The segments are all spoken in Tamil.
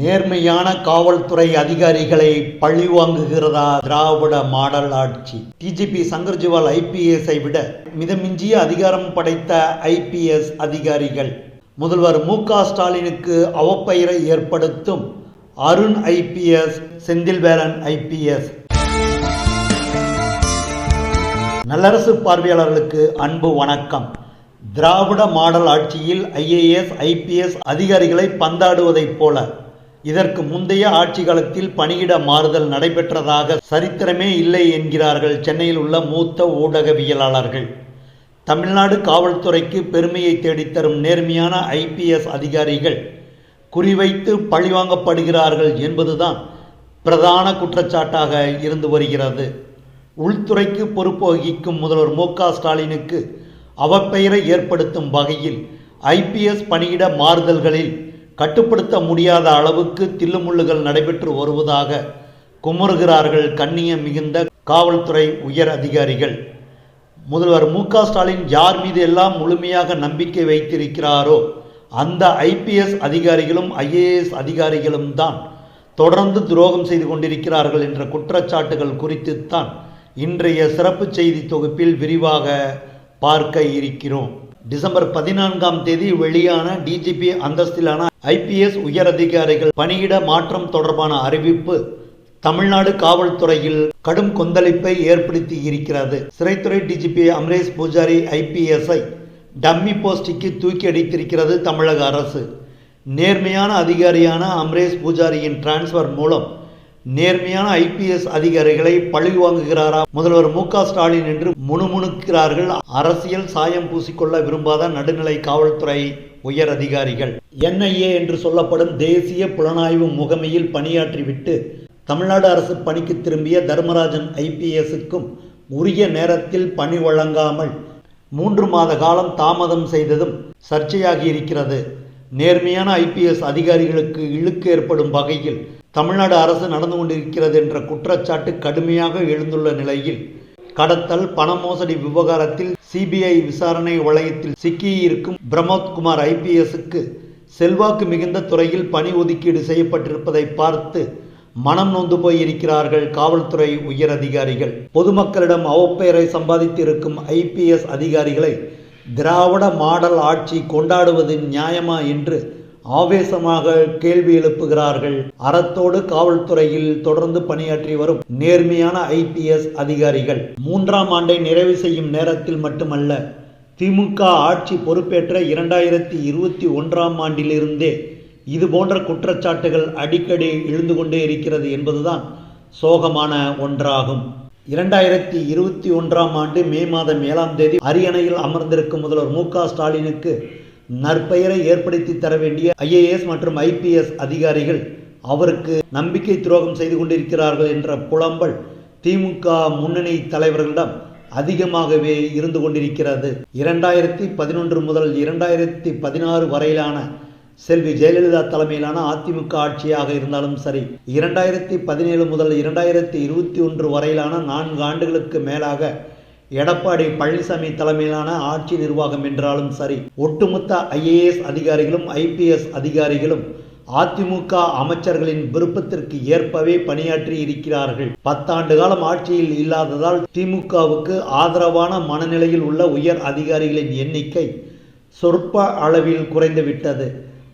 நேர்மையான காவல்துறை அதிகாரிகளை பழிவாங்குகிறதா திராவிட மாடல் ஆட்சி? டிஜிபி சங்கர் ஜிவால் ஐபிஎஸ்ஐ விட மிதமிஞ்சிய அதிகாரம் படைத்த ஐபிஎஸ் அதிகாரிகள். முதல்வர் மு க ஸ்டாலினுக்கு அவப்பெயரை ஏற்படுத்தும் அருண் ஐபிஎஸ் செந்தில்வேலன் ஐபிஎஸ் நல்லரசு பார்வையாளர்களுக்கு அன்பு வணக்கம். திராவிட மாடல் ஆட்சியில் ஐஏஎஸ் ஐபிஎஸ் அதிகாரிகளை பந்தாடுவதைப் போல இதற்கு முந்தைய ஆட்சி காலத்தில் பணியிட மாறுதல் நடைபெற்றதாக சரித்திரமே இல்லை என்கிறார்கள் சென்னையில் உள்ள மூத்த ஊடகவியலாளர்கள். தமிழ்நாடு காவல்துறைக்கு பெருமையை தேடித்தரும் நேர்மையான ஐபிஎஸ் அதிகாரிகள் குறிவைத்து பழிவாங்கப்படுகிறார்கள் என்பதுதான் பிரதான குற்றச்சாட்டாக இருந்து வருகிறது. உள்துறைக்கு பொறுப்பு வகிக்கும் முதல்வர் மு க ஸ்டாலினுக்கு அவப்பெயரை ஏற்படுத்தும் வகையில் ஐபிஎஸ் பணியிட மாறுதல்களில் கட்டுப்படுத்த முடியாத அளவுக்கு தில்லுமுள்ளுகள் நடைபெற்று வருவதாக குமுறுகிறார்கள் கண்ணிய மிகுந்த காவல்துறை உயர் அதிகாரிகள். முதல்வர் மு க ஸ்டாலின் யார் மீது எல்லாம் முழுமையாக நம்பிக்கை வைத்திருக்கிறாரோ அந்த ஐபிஎஸ் அதிகாரிகளும் ஐஏஎஸ் அதிகாரிகளும் தான் தொடர்ந்து துரோகம் செய்து கொண்டிருக்கிறார்கள் என்ற குற்றச்சாட்டுகள் குறித்துத்தான் இன்றைய சிறப்பு செய்தி தொகுப்பில் விரிவாக பார்க்க இருக்கிறோம். டிசம்பர் பதினான்காம் தேதி வெளியான டிஜிபி அந்தஸ்திலான ஐபிஎஸ் உயர் அதிகாரிகள் பணியிட மாற்றம் தொடர்பான அறிவிப்பு தமிழ்நாடு காவல்துறையில் கடும் கொந்தளிப்பை ஏற்படுத்தி இருக்கிறது. சிறைத்துறை டிஜிபி அமரேஷ் பூஜாரி ஐபிஎஸ்ஐ டம்மி போஸ்டிக்கு தூக்கி அடித்திருக்கிறது தமிழக அரசு. நேர்மையான அதிகாரியான அமரேஷ் பூஜாரியின் டிரான்ஸ்ஃபர் மூலம் நேர்மையான ஐபிஎஸ் அதிகாரிகளை பழி வாங்குகிறாரா? முதல்வர் மு ஸ்டாலின் என்று முணுமுணுக்கிறார்கள். அரசியல் சாயம் பூசிக்கொள்ள விரும்பாத நடுநிலை காவல்துறை உயர் அதிகாரிகள். என்ஐஏ என்று சொல்லப்படும் தேசிய புலனாய்வு முகமையில் பணியாற்றிவிட்டு தமிழ்நாடு அரசு பணிக்கு திரும்பிய தர்மராஜன் ஐபிஎஸ்க்கும் உரிய நேரத்தில் பணி வழங்காமல் மூன்று மாத காலம் தாமதம் செய்ததும் சர்ச்சையாகி இருக்கிறது. நேர்மையான ஐபிஎஸ் அதிகாரிகளுக்கு இழுக்கு ஏற்படும் வகையில் தமிழ்நாடு அரசு நடந்து கொண்டிருக்கிறது என்ற குற்றச்சாட்டு கடுமையாக எழுந்துள்ள நிலையில் கடத்தல் பண மோசடி விவகாரத்தில் சிபிஐ விசாரணை வளையத்தில் சிக்கியிருக்கும் பிரமோத்குமார் ஐபிஎஸ்க்கு செல்வாக்கு மிகுந்த துறையில் பணி ஒதுக்கீடு செய்யப்பட்டிருப்பதை பார்த்து மனம் நொந்து போயிருக்கிறார்கள் காவல்துறை உயர் அதிகாரிகள் பொதுமக்களிடம் அவப்பெயரை சம்பாதித்து இருக்கும் ஐபிஎஸ் அதிகாரிகளை திராவிட மாடல் ஆட்சி கொண்டாடுவது நியாயமா என்று ஆவேசமாக கேள்வி எழுப்புகிறார்கள். அறத்தோடு காவல்துறையில் தொடர்ந்து பணியாற்றி வரும் நேர்மையான ஐபிஎஸ் அதிகாரிகள். மூன்றாம் ஆண்டை நிறைவு செய்யும் நேரத்தில் மட்டுமல்ல திமுக ஆட்சி பொறுப்பேற்ற இரண்டாயிரத்தி இருபத்தி ஒன்றாம் ஆண்டிலிருந்தே இது போன்ற குற்றச்சாட்டுகள் அடிக்கடி எழுந்து கொண்டே இருக்கிறது என்பதுதான் சோகமான ஒன்றாகும். இரண்டாயிரத்தி இருபத்தி ஒன்றாம் ஆண்டு மே மாதம் ஏழாம் தேதி அரியணையில் அமர்ந்திருக்கும் முதல்வர் மு க ஸ்டாலினுக்கு நற்பெயரை ஏற்படுத்தி தர வேண்டிய ஐஏஎஸ் மற்றும் ஐபிஎஸ் அதிகாரிகள் அவருக்கு நம்பிக்கை துரோகம் செய்து கொண்டிருக்கிறார்கள் என்ற புலம்பல் திமுக முன்னணி தலைவர்களிடம் அதிகமாகவே இருந்து கொண்டிருக்கிறது. இரண்டாயிரத்தி பதினொன்று முதல் இரண்டாயிரத்தி பதினாறு வரையிலான செல்வி ஜெயலலிதா தலைமையிலான அதிமுக ஆட்சியாக இருந்தாலும் சரி இரண்டாயிரத்தி பதினேழு முதல் இரண்டாயிரத்தி இருபத்தி ஒன்று வரையிலான நான்கு ஆண்டுகளுக்கு மேலாக எடப்பாடி பழனிசாமி தலைமையிலான ஆட்சி நிர்வாகம் என்றாலும் சரி ஒட்டுமொத்த ஐஏஎஸ் அதிகாரிகளும் ஐபிஎஸ் அதிகாரிகளும் அதிமுக அமைச்சர்களின் விருப்பத்திற்கு ஏற்பவே பணியாற்றி இருக்கிறார்கள். பத்தாண்டு காலம் ஆட்சியில் இல்லாததால் திமுகவுக்கு ஆதரவான மனநிலையில் உள்ள உயர் அதிகாரிகளின் எண்ணிக்கை சொற்ப அளவில் குறைந்துவிட்டது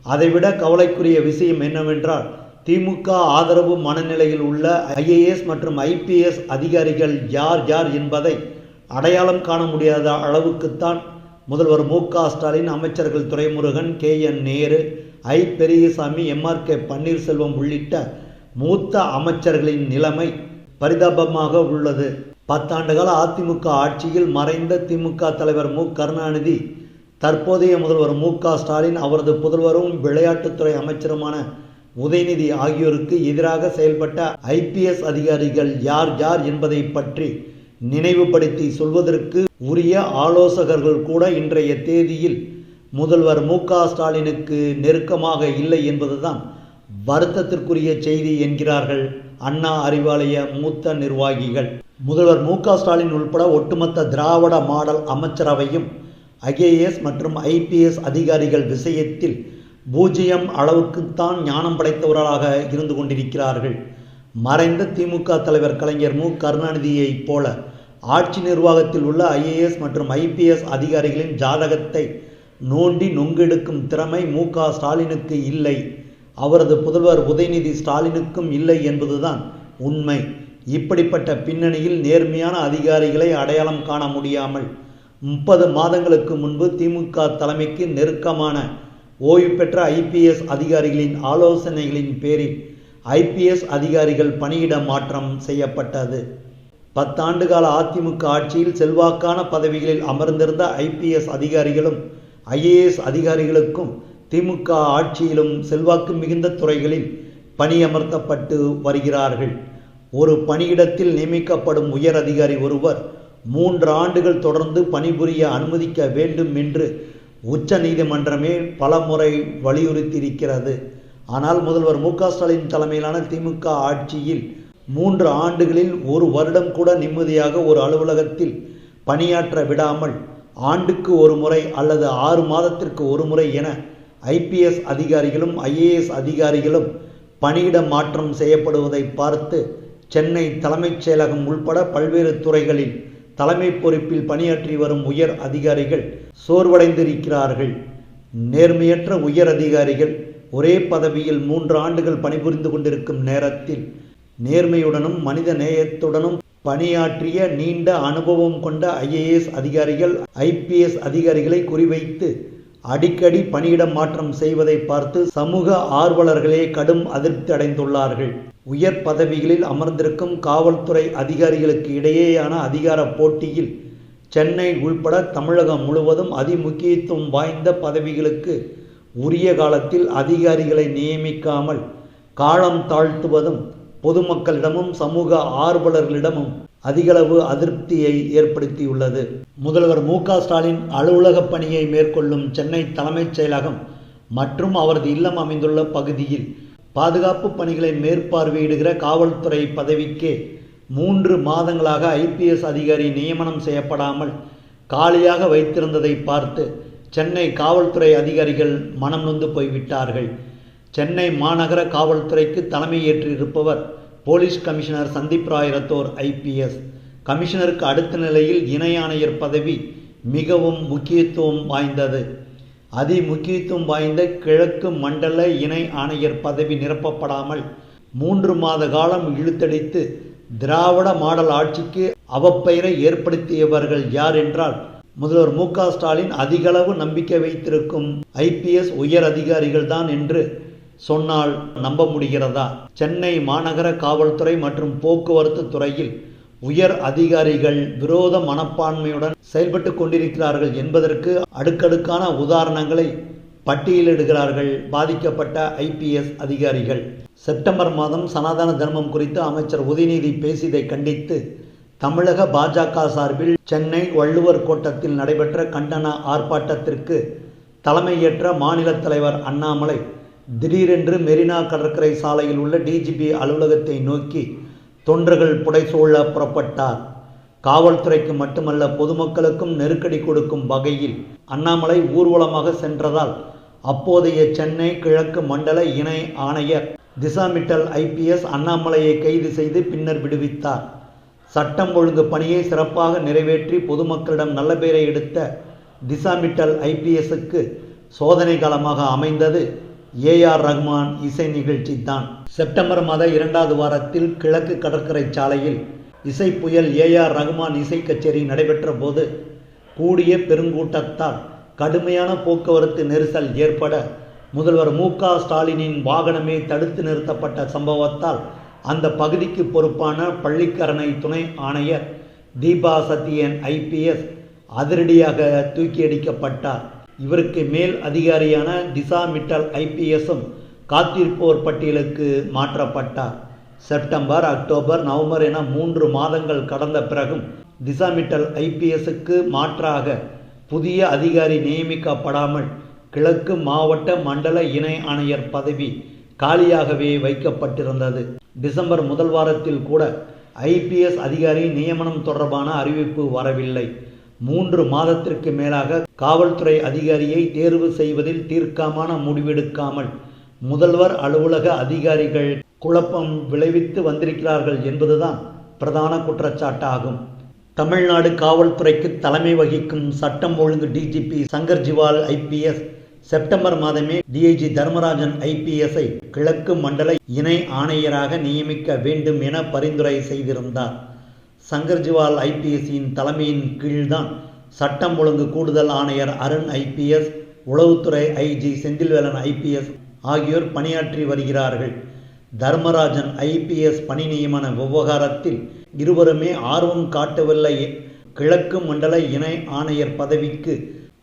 அதைவிட கவலைக்குரிய விஷயம் என்னவென்றால் திமுக ஆதரவு மனநிலையில் உள்ள ஐஏஎஸ் மற்றும் ஐபிஎஸ் அதிகாரிகள் யார் யார் என்பதை அடையாளம் காண முடியாத அளவுக்குத்தான் முதல்வர் மு க ஸ்டாலின் அமைச்சர்கள் Duraimurugan K N Nehru I Periyasamy MR K Panneerselvam உள்ளிட்ட மூத்த அமைச்சர்களின் நிலைமை பரிதாபமாக உள்ளது. பத்தாண்டுகால அதிமுக ஆட்சியில் மறைந்த திமுக தலைவர் மு கருணாநிதி தற்போதைய முதல்வர் மு க ஸ்டாலின் அவரது புதல்வரும் விளையாட்டுத்துறை அமைச்சருமான உதயநிதி ஆகியோருக்கு எதிராக செயல்பட்ட ஐபிஎஸ் அதிகாரிகள் யார் யார் என்பதை பற்றி நினைவுபடுத்தி சொல்வதற்கு உரிய ஆலோசகர்கள் கூட இன்றைய தேதியில் முதல்வர் மு ஸ்டாலினுக்கு நெருக்கமாக இல்லை என்பதுதான் வருத்தத்திற்குரிய செய்தி என்கிறார்கள் அண்ணா அறிவாலய மூத்த நிர்வாகிகள். முதல்வர் மு ஸ்டாலின் உட்பட ஒட்டுமொத்த திராவிட மாடல் அமைச்சரவையும் ஐஏஎஸ் மற்றும் ஐபிஎஸ் அதிகாரிகள் விஷயத்தில் பூஜ்ஜியம் அளவுக்குத்தான் ஞானம் படைத்தவர்களாக இருந்து கொண்டிருக்கிறார்கள். மறைந்த திமுக தலைவர் கலைஞர் மு கருணாநிதியைப் போல ஆட்சி நிர்வாகத்தில் உள்ள ஐஏஎஸ் மற்றும் ஐபிஎஸ் அதிகாரிகளின் ஜாதகத்தை நோண்டி நொங்கெடுக்கும் திறமை மு க ஸ்டாலினுக்கு இல்லை. அவரது புதல்வர் உதயநிதி ஸ்டாலினுக்கும் இல்லை என்பதுதான் உண்மை. இப்படிப்பட்ட பின்னணியில் நேர்மையான அதிகாரிகளை அடையாளம் காண முடியாமல் முப்பது மாதங்களுக்கு முன்பு திமுக தலைமைக்கு நெருக்கமான ஓய்வு பெற்ற ஐபிஎஸ் அதிகாரிகளின் ஆலோசனைகளின் பேரில் ஐபிஎஸ் அதிகாரிகள் பணியிட மாற்றம் செய்யப்பட்டது. பத்தாண்டு கால அதிமுக ஆட்சியில் செல்வாக்கான பதவிகளில் அமர்ந்திருந்த ஐபிஎஸ் அதிகாரிகளும் ஐஏஎஸ் அதிகாரிகளுக்கும் திமுக ஆட்சியிலும் செல்வாக்கு மிகுந்த துறைகளில் பணியமர்த்தப்பட்டு வருகிறார்கள். ஒரு பணியிடத்தில் நியமிக்கப்படும் உயர் அதிகாரி ஒருவர் மூன்று ஆண்டுகள் தொடர்ந்து பணிபுரிய அனுமதிக்க வேண்டும் என்று உச்ச நீதிமன்றமே பலமுறை வலியுறுத்தியிருக்கிறது. ஆனால் முதல்வர் மு க ஸ்டாலின் தலைமையிலான திமுக ஆட்சியில் மூன்று ஆண்டுகளில் ஒரு வருடம் கூட நிம்மதியாக ஒரு அலுவலகத்தில் பணியாற்ற விடாமல் ஆண்டுக்கு ஒரு முறை அல்லது ஆறு மாதத்திற்கு ஒரு முறை என ஐபிஎஸ் அதிகாரிகளும் ஐஏஎஸ் அதிகாரிகளும் பணியிட மாற்றம் செய்யப்படுவதை பார்த்து சென்னை தலைமைச் செயலகம் உள்பட பல்வேறு துறைகளில் தலைமை பொறுப்பில் பணியாற்றி வரும் உயர் அதிகாரிகள் சோர்வடைந்திருக்கிறார்கள். நேர்மையற்ற உயர் அதிகாரிகள் ஒரே பதவியில் மூன்று ஆண்டுகள் பணிபுரிந்து கொண்டிருக்கும் நேரத்தில் நேர்மையுடனும் மனித நேயத்துடனும் பணியாற்றிய நீண்ட அனுபவம் கொண்ட ஐஏஎஸ் அதிகாரிகள் ஐபிஎஸ் அதிகாரிகளை குறிவைத்து அடிக்கடி பணியிட மாற்றம் செய்வதை பார்த்து சமூக ஆர்வலர்களே கடும் அதிருப்தி அடைந்துள்ளார்கள். உயர் பதவிகளில் அமர்ந்திருக்கும் காவல்துறை அதிகாரிகளுக்கு இடையேயான அதிகார போட்டியில் சென்னை உள்பட தமிழகம் முழுவதும் அதிமுக்கியத்துவம் வாய்ந்த பதவிகளுக்கு உரிய காலத்தில் அதிகாரிகளை நியமிக்காமல் காலம் தாழ்த்துவதும் பொதுமக்களிடமும் சமூக ஆர்வலர்களிடமும் அதிகளவு அதிருப்தியை ஏற்படுத்தியுள்ளது. முதல்வர் மு க ஸ்டாலின் அலுவலக பணியை மேற்கொள்ளும் சென்னை தலைமைச் செயலகம் மற்றும் அவரது இல்லம் அமைந்துள்ள பகுதியில் பாதுகாப்பு பணிகளை மேற்பார்வையிடுகிற காவல்துறை பதவிக்கே மூன்று மாதங்களாக ஐபிஎஸ் அதிகாரி நியமனம் செய்யப்படாமல் காலியாக வைத்திருந்ததை பார்த்து சென்னை காவல்துறை அதிகாரிகள் மனம் நொந்து போய்விட்டார்கள். சென்னை மாநகர காவல்துறைக்கு தலைமையேற்றிருப்பவர் police commissioner Sandeep Rai Rathore IPS கமிஷனருக்கு அடுத்த நிலையில் இணை ஆணையர் பதவி மிகவும் முக்கியத்துவம் வாய்ந்தது. அதி முக்கியத்துவம் வாய்ந்த கிழக்கு மண்டல இணை ஆணையர் பதவி நிரப்பப்படாமல் மூன்று மாத காலம் இழுத்தடித்து திராவிட மாடல் ஆட்சிக்கு அவப்பெயரை ஏற்படுத்தியவர்கள் யார் என்றால் முதல்வர் மு க ஸ்டாலின் அதிகளவு நம்பிக்கை வைத்திருக்கும் ஐபிஎஸ் உயர் அதிகாரிகள் தான் என்று சொன்னால் நம்ப முடிகிறதா? சென்னை மாநகர காவல்துறை மற்றும் போக்குவரத்து துறையில் உயர் அதிகாரிகள் விரோத மனப்பான்மையுடன் செயல்பட்டு கொண்டிருக்கிறார்கள் என்பதற்கு அடுக்கடுக்கான உதாரணங்களை பட்டியலிடுகிறார்கள் பாதிக்கப்பட்ட ஐபிஎஸ் அதிகாரிகள். செப்டம்பர் மாதம் சனாதன தர்மம் குறித்து அமைச்சர் உதயநிதி பேசியதை கண்டித்து தமிழக பாஜக சார்பில் சென்னை வள்ளுவர் கோட்டத்தில் நடைபெற்ற கண்டன ஆர்ப்பாட்டத்திற்கு தலைமையேற்ற மாநில தலைவர் அண்ணாமலை திடீரென்று மெரினா கடற்கரை சாலையில் உள்ள டிஜிபி அலுவலகத்தை நோக்கி தொண்டர்கள் புடைசூழ புறப்பட்டார். காவல்துறைக்கு மட்டுமல்ல பொதுமக்களுக்கும் நெருக்கடி கொடுக்கும் வகையில் அண்ணாமலை ஊர்வலமாக சென்றதால் அப்போதைய சென்னை கிழக்கு மண்டல இணை ஆணையர் திசா மிட்டல் ஐபிஎஸ் அண்ணாமலையை கைது செய்து பின்னர் விடுவித்தார். சட்டம் ஒழுங்கு பணியை சிறப்பாக நிறைவேற்றி பொதுமக்களிடம் நல்ல பெயரை எடுத்த திசா மிட்டல் ஐபிஎஸ்க்கு சோதனை காலமாக அமைந்தது. ஏஆர் ரஹ்மான் இசை நிகழ்ச்சி தான். செப்டம்பர் மாத இரண்டாவது வாரத்தில் கிழக்கு கடற்கரை சாலையில் இசை புயல் ஏஆர் ரஹ்மான் இசை கச்சேரி நடைபெற்ற போது கூடிய பெருங்கூட்டத்தால் கடுமையான போக்குவரத்து நெரிசல் ஏற்பட முதல்வர் மு க ஸ்டாலினின் வாகனமே தடுத்து நிறுத்தப்பட்ட சம்பவத்தால் அந்த பகுதிக்கு பொறுப்பான பள்ளிக்கரணை துணை ஆணையர் தீபா சத்தியன் ஐபிஎஸ் அதிரடியாக தூக்கியடிக்கப்பட்டார் இவருக்கு மேல் அதிகாரியான திசா மிட்டல் ஐபிஎஸும் காத்திருப்போர் பட்டியலுக்கு மாற்றப்பட்டார். செப்டம்பர் அக்டோபர் நவம்பர் என மூன்று மாதங்கள் கடந்த பிறகும் திசா மிட்டல் ஐபிஎஸ்க்கு மாற்றாக புதிய அதிகாரி நியமிக்கப்படாமல் கிழக்கு மாவட்ட மண்டல இணை ஆணையர் பதவி காலியாகவே வைக்கப்பட்டிருந்தது. டிசம்பர் முதல் வாரத்தில் கூட ஐபிஎஸ் அதிகாரி நியமனம் தொடர்பான அறிவிப்பு வரவில்லை. மூன்று மாதத்திற்கு மேலாக காவல்துறை அதிகாரியை தேர்வு செய்வதில் தீர்க்கமான முடிவெடுக்காமல் முதல்வர் அலுவலக அதிகாரிகள் குழப்பம் விளைவித்து வந்திருக்கிறார்கள் என்பதுதான் பிரதான குற்றச்சாட்டாகும். தமிழ்நாடு காவல்துறைக்கு தலைமை வகிக்கும் சட்டம் ஒழுங்கு DGP Shankar Jiwal IPS September மாதமே டிஐஜி தர்மராஜன் ஐபிஎஸ்ஐ கிழக்கு மண்டல இணை ஆணையராக நியமிக்க வேண்டும் என பரிந்துரை செய்திருந்தார். சங்கர்ஜிவால் ஐபிஎஸ்சியின் தலைமையின் கீழ்தான் சட்டம் ஒழுங்கு கூடுதல் ஆணையர் அருண் ஐபிஎஸ் உளவுத்துறை ஐஜி செந்தில்வேலன் ஐபிஎஸ் ஆகியோர் பணியாற்றி வருகிறார்கள். தர்மராஜன் ஐபிஎஸ் பணி நியமன விவகாரத்தில் இருவருமே ஆர்வம் காட்டவில்லை. கிழக்கு மண்டல இணை ஆணையர் பதவிக்கு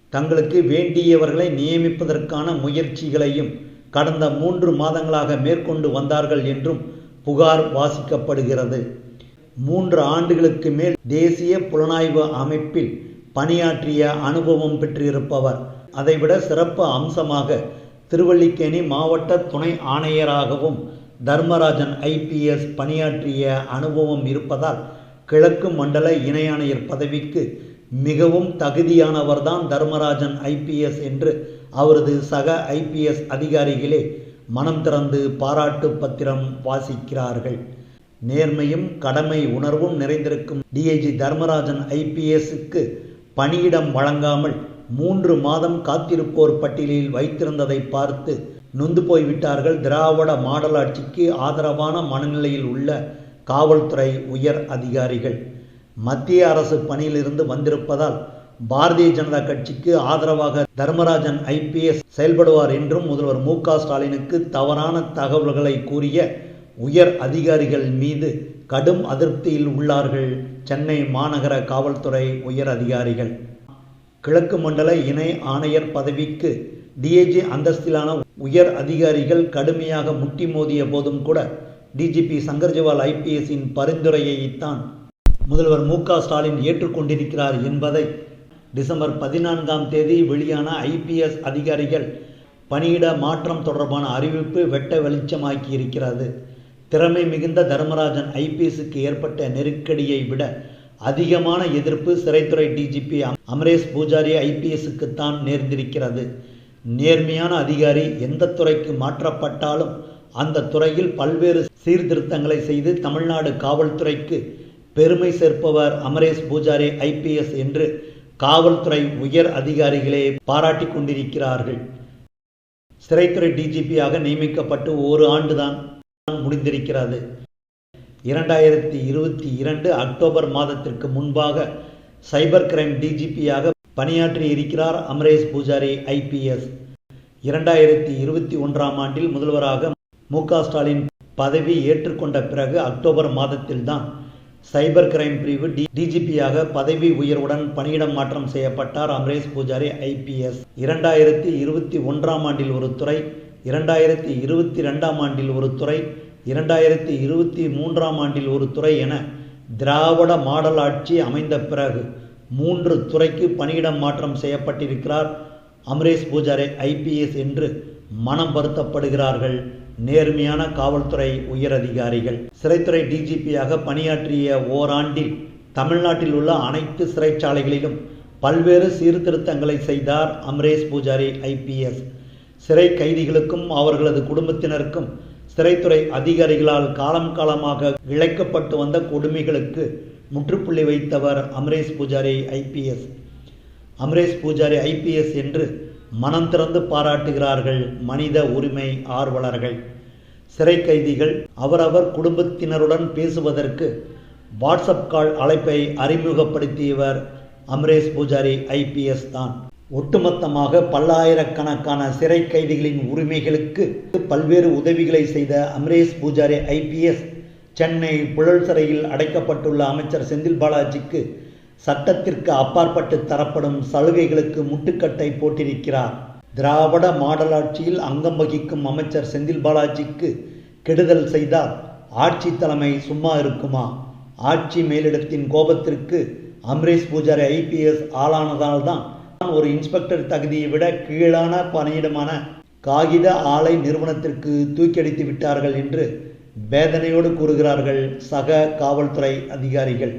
தங்களுக்கு வேண்டியவர்களை நியமிப்பதற்கான முயற்சிகளையும் கடந்த மூன்று மாதங்களாக மேற்கொண்டு வந்தார்கள் என்றும் புகார் வாசிக்கப்படுகிறது. மூன்று ஆண்டுகளுக்கு மேல் தேசிய புலனாய்வு அமைப்பில் பணியாற்றிய அனுபவம் பெற்றிருப்பவர். அதைவிட சிறப்பு அம்சமாக திருவல்லிக்கேணி மாவட்ட துணை ஆணையராகவும் தர்மராஜன் ஐபிஎஸ் பணியாற்றிய அனுபவம் இருப்பதால் கிழக்கு மண்டல இணை ஆணையர் பதவிக்கு மிகவும் தகுதியானவர்தான் தர்மராஜன் ஐபிஎஸ் என்று அவரது சக ஐபிஎஸ் அதிகாரிகளே மனம் திறந்து பாராட்டு பத்திரம் வாசிக்கிறார்கள். நேர்மையும் கடமை உணர்வும் நிறைந்திருக்கும் டிஐஜி தர்மராஜன் ஐபிஎஸ்க்கு பணியிடம் வழங்காமல் மூன்று மாதம் காத்திருப்போர் பட்டியலில் வைத்திருந்ததை பார்த்து நொந்து போய்விட்டார்கள். திராவிட மாடல் ஆட்சிக்கு ஆதரவான மனநிலையில் உள்ள காவல்துறை உயர் அதிகாரிகள். மத்திய அரசு பணியிலிருந்து வந்திருப்பதால் பாரதிய ஜனதா கட்சிக்கு ஆதரவாக தர்மராஜன் ஐபிஎஸ் செயல்படுவார் என்றும் முதல்வர் மு ஸ்டாலினுக்கு தவறான தகவல்களை கூறிய உயர் அதிகாரிகள் மீது கடும் அதிருப்தியில் உள்ளார்கள் சென்னை மாநகர காவல்துறை உயர் அதிகாரிகள். கிழக்கு மண்டல இணை ஆணையர் பதவிக்கு டிஏஜி அந்தஸ்திலான உயர் அதிகாரிகள் கடுமையாக முட்டி மோதிய போதும் கூட டிஜிபி சங்கர்ஜிவால் ஐபிஎஸ்ஸின் பரிந்துரையைத்தான் முதல்வர் மு ஸ்டாலின் ஏற்றுக்கொண்டிருக்கிறார் என்பதை டிசம்பர் பதினான்காம் தேதி வெளியான ஐபிஎஸ் அதிகாரிகள் பணியிட மாற்றம் தொடர்பான அறிவிப்பு வெட்ட வெளிச்சமாக்கி இருக்கிறது திறமை மிகுந்த தர்மராஜன் ஐபிஎஸ்க்கு ஏற்பட்ட நெருக்கடியை விட அதிகமான எதிர்ப்பு சிறைத்துறை டிஜிபி அமரேஷ் பூஜாரி ஐபிஎஸ்க்குத்தான் நேர்ந்திருக்கிறது. நேர்மையான அதிகாரி எந்த துறைக்கு மாற்றப்பட்டாலும் அந்த துறையில் பல்வேறு சீர்திருத்தங்களை செய்து தமிழ்நாடு காவல்துறைக்கு பெருமை சேர்ப்பவர் அமரேஷ் பூஜாரி ஐபிஎஸ் என்று காவல்துறை உயர் அதிகாரிகளே பாராட்டி கொண்டிருக்கிறார்கள். சிறைத்துறை டிஜிபியாக நியமிக்கப்பட்டு ஒரு ஆண்டுதான் முடிந்திருக்கிறது. இரண்டாயிரத்தி இருபத்தி இரண்டு அக்டோபர் மாதத்திற்கு முன்பாக சைபர் கிரைம் டிஜிபியாக பணியாற்றி இருக்கிறார் அமரேஷ் பூஜாரி ஐபிஎஸ் இரண்டாயிரத்தி இருபத்தி ஒன்றாம் ஆண்டில் முதல்வராக மு ஸ்டாலின் பதவி ஏற்றுக்கொண்ட பிறகு அக்டோபர் மாதத்தில்தான் சைபர் கிரைம் பிரிவு டி டிஜிபியாக பதவி உயர்வுடன் பணியிடம் மாற்றம் செய்யப்பட்டார் அமரேஷ் பூஜாரி ஐபிஎஸ் இரண்டாயிரத்தி இருபத்தி ஒன்றாம் ஆண்டில் ஒரு துறை இரண்டாயிரத்தி இருபத்தி ரெண்டாம் ஆண்டில் ஒரு துறை இரண்டாயிரத்தி இருபத்தி மூன்றாம் ஆண்டில் ஒரு துறை என திராவிட மாடல் ஆட்சி அமைந்த பிறகு மூன்று துறைக்கு பணியிடம் மாற்றம் செய்யப்பட்டிருக்கிறார். அமரேஷ் பூஜாரி ஐபிஎஸ் என்று மனம் வருத்தப்படுகிறார்கள். நேர்மையான காவல்துறை உயரதிகாரிகள். சிறைத்துறை டிஜிபியாக பணியாற்றிய ஓராண்டில் தமிழ்நாட்டில் உள்ள அனைத்து சிறைச்சாலைகளிலும் பல்வேறு சீர்திருத்தங்களை செய்தார் அமரேஷ் பூஜாரி ஐபிஎஸ். சிறை கைதிகளுக்கும் அவர்களது குடும்பத்தினருக்கும் சிறைத்துறை அதிகாரிகளால் காலம் காலமாக இழைக்கப்பட்டு வந்த கொடுமைகளுக்கு முற்றுப்புள்ளி வைத்தவர் அமரேஷ் பூஜாரி ஐபிஎஸ். அமரேஷ் பூஜாரி ஐபிஎஸ் என்று மனம் திறந்து பாராட்டுகிறார்கள் மனித உரிமை ஆர்வலர்கள். சிறை கைதிகள் அவரவர் குடும்பத்தினருடன் பேசுவதற்கு வாட்ஸ்அப் கால் அழைப்பை அறிமுகப்படுத்தியவர் அமரேஷ் பூஜாரி ஐபிஎஸ் தான். ஒட்டுமொத்தமாக பல்லாயிரக்கணக்கான சிறை கைதிகளின் உரிமைகளுக்கு பல்வேறு உதவிகளை செய்த அமரேஷ் பூஜாரி ஐபிஎஸ் சென்னை புழல் சிறையில் அடைக்கப்பட்டுள்ள அமைச்சர் செந்தில் பாலாஜிக்கு சட்டத்திற்கு அப்பாற்பட்டு தரப்படும் சலுகைகளுக்கு முட்டுக்கட்டை போட்டிருக்கிறார். திராவிட மாடலாட்சியில் அங்கம் வகிக்கும் அமைச்சர் செந்தில் பாலாஜிக்கு கெடுதல் செய்தால் ஆட்சி தலைமை சும்மா இருக்குமா? ஆட்சி மேலிடத்தின் கோபத்திற்கு அம்ரேஷ் பூஜாரி ஐபிஎஸ் ஆளானதால் தான் ஒரு இன்ஸ்பெக்டர் தகுதியை விட கீழான பணியிடமான காகித ஆலை நிறுவனத்திற்கு தூக்கியடித்து விட்டார்கள் என்று வேதனையோடு கூறுகிறார்கள் சக காவல்துறை அதிகாரிகள்.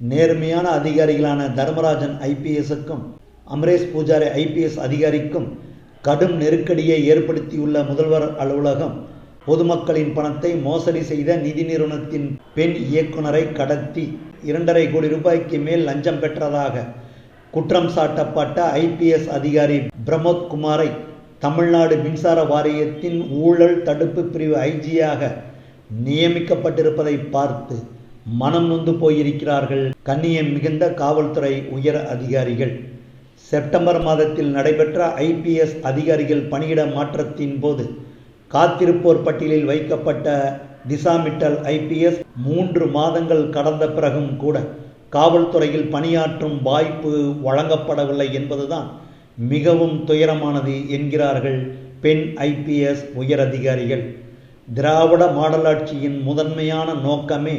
நேர்மையான அதிகாரிகளான தர்மராஜன் ஐபிஎஸ்க்கும் அமரேஷ் பூஜாரி ஐபிஎஸ் அதிகாரிக்கும் கடும் நெருக்கடியை ஏற்படுத்தியுள்ள முதல்வர் அலுவலகம் பொதுமக்களின் பணத்தை மோசடி செய்த நிதி நிறுவனத்தின் பெண் இயக்குனரை கடத்தி இரண்டரை கோடி ரூபாய்க்கு மேல் லஞ்சம் பெற்றதாக குற்றம் சாட்டப்பட்ட ஐபிஎஸ் அதிகாரி பிரமோத் குமாரை தமிழ்நாடு மின்சார வாரியத்தின் ஊழல் தடுப்பு பிரிவு ஐஜியாக நியமிக்கப்பட்டிருப்பதை பார்த்து மனம் நொந்து போயிருக்கிறார்கள் கண்ணியம் மிகுந்த காவல்துறை உயர் அதிகாரிகள். செப்டம்பர் மாதத்தில் நடைபெற்ற ஐபிஎஸ் அதிகாரிகள் பணியிட மாற்றத்தின் போது காத்திருப்போர் பட்டியலில் வைக்கப்பட்ட திசா மிட்டல் ஐபிஎஸ் மூன்று மாதங்கள் கடந்த பிறகும் கூட காவல்துறையில் பணியாற்றும் வாய்ப்பு வழங்கப்படவில்லை என்பதுதான் மிகவும் துயரமானது என்கிறார்கள் பெண் ஐபிஎஸ் உயரதிகாரிகள். திராவிட மாடலாட்சியின் முதன்மையான நோக்கமே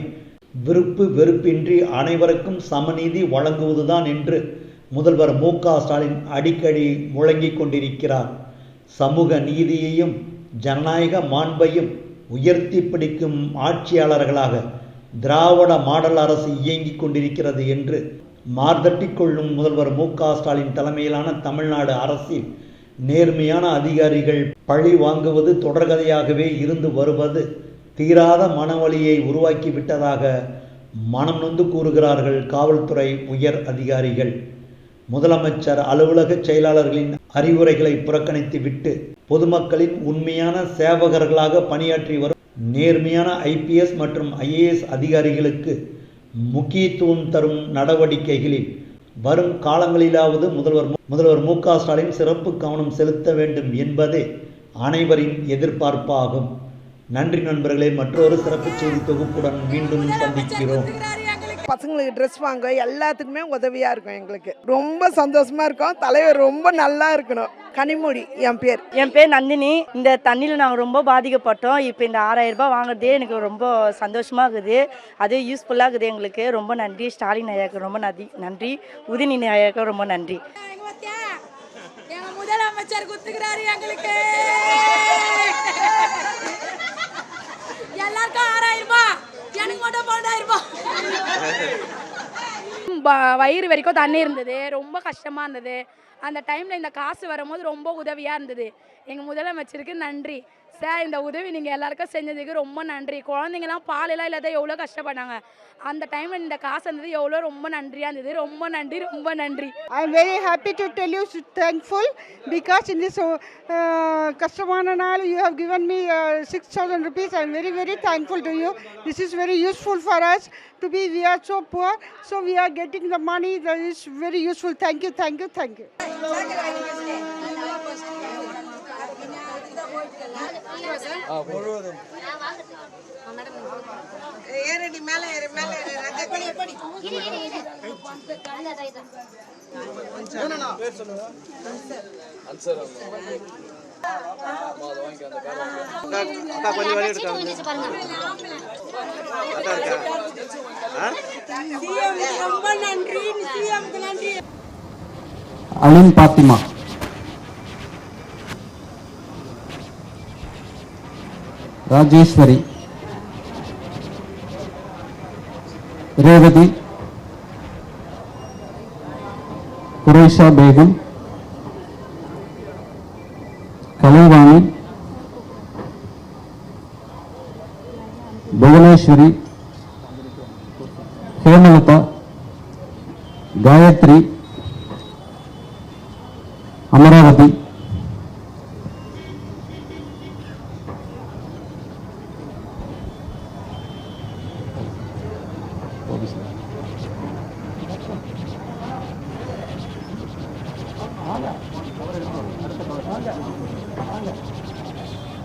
விருப்பு வெறுப்பின்றி அனைவருக்கும் சமநீதி வழங்குவதுதான் என்று முதல்வர் மு க ஸ்டாலின் அடிக்கடி முழங்கிக் கொண்டிருக்கிறார். சமூக நீதியையும் ஜனநாயக மாண்பையும் உயர்த்தி பிடிக்கும் ஆட்சியாளர்களாக திராவிட மாடல் அரசு இயங்கிக் கொண்டிருக்கிறது என்று மார்தட்டிக்கொள்ளும் முதல்வர் மு க ஸ்டாலின் தலைமையிலான தமிழ்நாடு அரசில் நேர்மையான அதிகாரிகள் பழி வாங்குவது தொடர்கதையாகவே இருந்து வருவது தீராத மனவழியை உருவாக்கிவிட்டதாக மனம் நொந்து கூறுகிறார்கள் காவல்துறை உயர் அதிகாரிகள். முதலமைச்சர் அலுவலக செயலாளர்களின் அறிவுரைகளை புறக்கணித்து விட்டு பொதுமக்களின் உண்மையான சேவகர்களாக பணியாற்றி வரும் நேர்மையான ஐபிஎஸ் மற்றும் ஐஏஎஸ் அதிகாரிகளுக்கு முக்கியத்துவம் தரும் நடவடிக்கைகளில் வரும் காலங்களிலாவது முதல்வர் முதல்வர் மு க ஸ்டாலின் சிறப்பு கவனம் செலுத்த வேண்டும் என்பதே அனைவரின் எதிர்பார்ப்பாகும். நன்றி நண்பர்களே மற்றொரு சிறப்பு செய்தி தொகுப்புடன் மீண்டும் சந்திக்கிறோம். பசங்களுக்கு ட்ரெஸ் வாங்க எல்லாத்துக்குமே உதவியாக இருக்கும் எங்களுக்கு. ரொம்ப சந்தோஷமா இருக்கும். தலைவர் ரொம்ப நல்லா இருக்கணும். கனிமொழி என் பேர். என் பேர் நந்தினி. இந்த தண்ணியில் நாங்கள் ரொம்ப பாதிக்கப்பட்டோம். இப்போ இந்த ஆறாயிரம் ரூபாய் வாங்குறதே எனக்கு ரொம்ப சந்தோஷமாக இருக்குது. அது யூஸ்ஃபுல்லாக இருக்குது எங்களுக்கு. ரொம்ப நன்றி. ஸ்டாலின் ஐயாவுக்கு ரொம்ப நன்றி நன்றி. உதயநிதி ஐயாவுக்கு ரொம்ப நன்றி. முதலமைச்சர் குத்துக்கிறாரு எங்களுக்கு. எல்லாருக்கும் ஆறாயிரம் ரூபாய் மட்டும் பன்னெண்டாயிரம் ரூபாய் வயிறு வரைக்கும் தண்ணி இருந்தது. ரொம்ப கஷ்டமாக இருந்தது. அந்த டைமில் இந்த காசு வரும்போது ரொம்ப உதவியாக இருந்தது எங்கள் முதலமைச்சருக்கு நன்றி சார் இந்த உதவி நீங்கள் எல்லாருக்கும் செஞ்சதுக்கு ரொம்ப நன்றி குழந்தைங்கலாம் பாலெல்லாம் இல்லாத எவ்வளோ கஷ்டப்பட்டாங்க அந்த டைமில் இந்த காசு இருந்தது எவ்வளோ ரொம்ப நன்றியாக இருந்தது ரொம்ப நன்றி ரொம்ப நன்றி I am very happy to tell you thankful because in this கஷ்டமான நாள் you have given me six thousand rupees I am very very thankful to you this is very useful for us to be we are so poor so we are getting the money the is very useful thank you thank you thank you you. ஏறடி மேலே ஏறு மேலே ஏறு ரொம்ப நன்றி. சிஎம்க்கு अलिम फातिमा राजेश्वरी। रेवती। कुरेशा बेगम। कलवाणी भुवनेश्वरी। हेमलता। गायत्री। সারা দিন